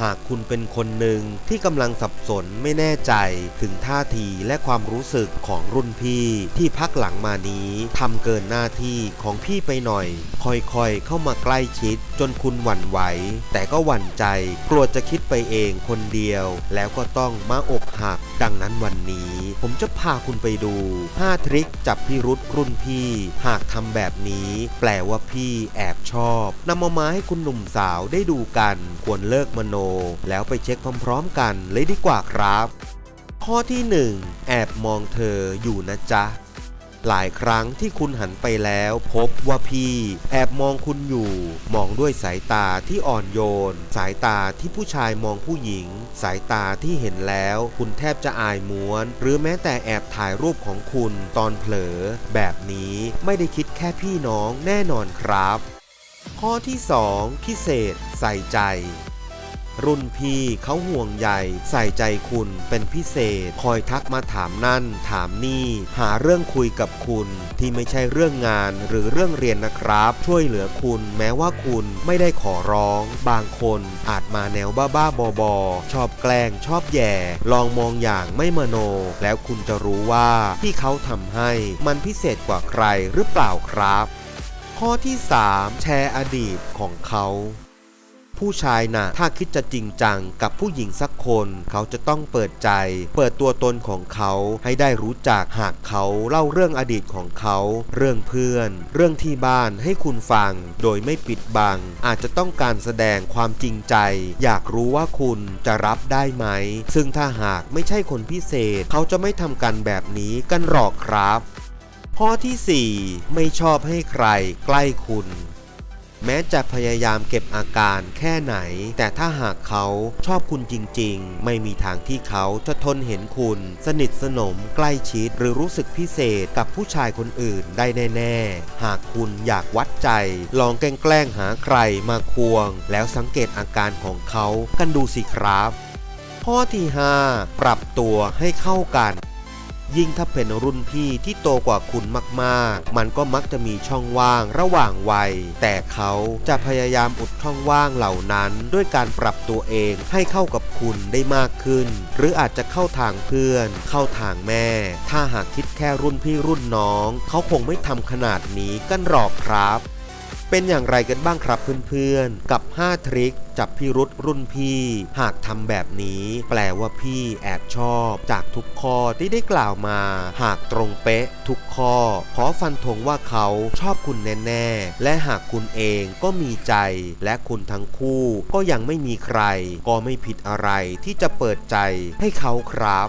หากคุณเป็นคนหนึ่งที่กำลังสับสนไม่แน่ใจถึงท่าทีและความรู้สึกของรุ่นพี่ที่พักหลังมานี้ทำเกินหน้าที่ของพี่ไปหน่อย ค่อยๆ เข้ามาใกล้ชิด จนคุณหวั่นไหว แต่ก็หวั่นใจ กลัวจะคิดไปเองคนเดียว แล้วก็ต้องมาอกหัก ดังนั้นวันนี้ ผมจะพาคุณไปดู 5 ทริคจับพิรุษรุ่นพี่ หากทำแบบนี้ แปลว่าพี่แอบชอบนำมามาให้คุณหนุ่มสาวได้ดูกัน ควรเลิกมโนแล้วไปเช็คพร้อมๆกันเลยดีกว่าครับ ข้อที่ 1 แอบมองเธออยู่นะจ๊ะ หลายครั้งที่คุณหันไปแล้ว พบว่าพี่แอบมองคุณอยู่ มองด้วยสายตาที่อ่อนโยน สายตาที่ผู้ชายมองผู้หญิง สายตาที่เห็นแล้ว คุณแทบจะอายม้วน หรือแม้แต่แอบถ่ายรูปของคุณตอนเผลอ แบบนี้ไม่ได้คิดแค่พี่น้องแน่นอนครับข้อที่ 2 พิเศษ ใส่ใจ รุ่นพี่เขาห่วงใยใส่ใจคุณเป็นพิเศษ คอยทักมาถามนั่น ถามนี่ หาเรื่องคุยกับคุณ ที่ไม่ใช่เรื่องงานหรือเรื่องเรียนนะครับ ช่วยเหลือคุณแม้ว่าคุณไม่ได้ขอร้อง บางคนอาจมาแนวบ้าๆบอๆชอบแกล้งชอบแย่ ลองมองอย่างไม่มโน แล้วคุณจะรู้ว่าที่เขาทำให้มันพิเศษกว่าใครหรือเปล่าครับ ข้อที่ 3 แชร์อดีตของเขา ผู้ชายนะ่ะถ้าคิดจะจริงจังกับผู้หญิงสักคน เขาจะต้องเปิดใจ เปิดตัวตนของเขาให้ได้รู้จักหากเขาเล่าเรื่องอดีตของเขา เรื่องเพื่อน เรื่องที่บ้านให้คุณฟัง โดยไม่ปิดบัง อาจจะต้องการแสดงความจริงใจ อยากรู้ว่าคุณจะรับได้ไหม ซึ่งถ้าหากไม่ใช่คนพิเศษ เขาจะไม่ทำกันแบบนี้กันหรอกครับ ข้อที่ 4 ไม่ชอบให้ใครใกล้คุณ แม้จะพยายามเก็บอาการแค่ไหน แต่ถ้าหากเขาชอบคุณจริง ๆ ไม่มีทางที่เขาจะทนเห็นคุณ สนิทสนมใกล้ชิด หรือรู้สึกพิเศษกับผู้ชายคนอื่นได้แน่ ๆ หากคุณอยากวัดใจ ลองแกล้งหาใครมาควง แล้วสังเกตอาการของเขากันดูสิครับ ข้อที่ 5 ปรับตัวให้เข้ากัน ยิ่งถ้าเป็นรุ่นพี่ที่โตกว่าคุณมากๆ มันก็มักจะมีช่องว่างระหว่างวัย แต่เขาจะพยายามอุดช่องว่างเหล่านั้นด้วยการปรับตัวเองให้เข้ากับคุณได้มากขึ้น หรืออาจจะเข้าทางเพื่อน เข้าทางแม่ ถ้าหากคิดแค่รุ่นพี่รุ่นน้อง เขาคงไม่ทำขนาดนี้กันหรอกครับ เป็นอย่างไรกันบ้างครับเพื่อนๆ กับ 5 ทริคจับพิรุษรุ่นพี่ หากทำแบบนี้ แปลว่าพี่แอบชอบ จากทุกข้อที่ได้กล่าวมา หากตรงเป๊ะ ทุกข้อ ขอฟันธงว่าเขาชอบคุณแน่ๆ และหากคุณเองก็มีใจ และคุณทั้งคู่ก็ยังไม่มีใคร ก็ไม่ผิดอะไรที่จะเปิดใจให้เขาครับ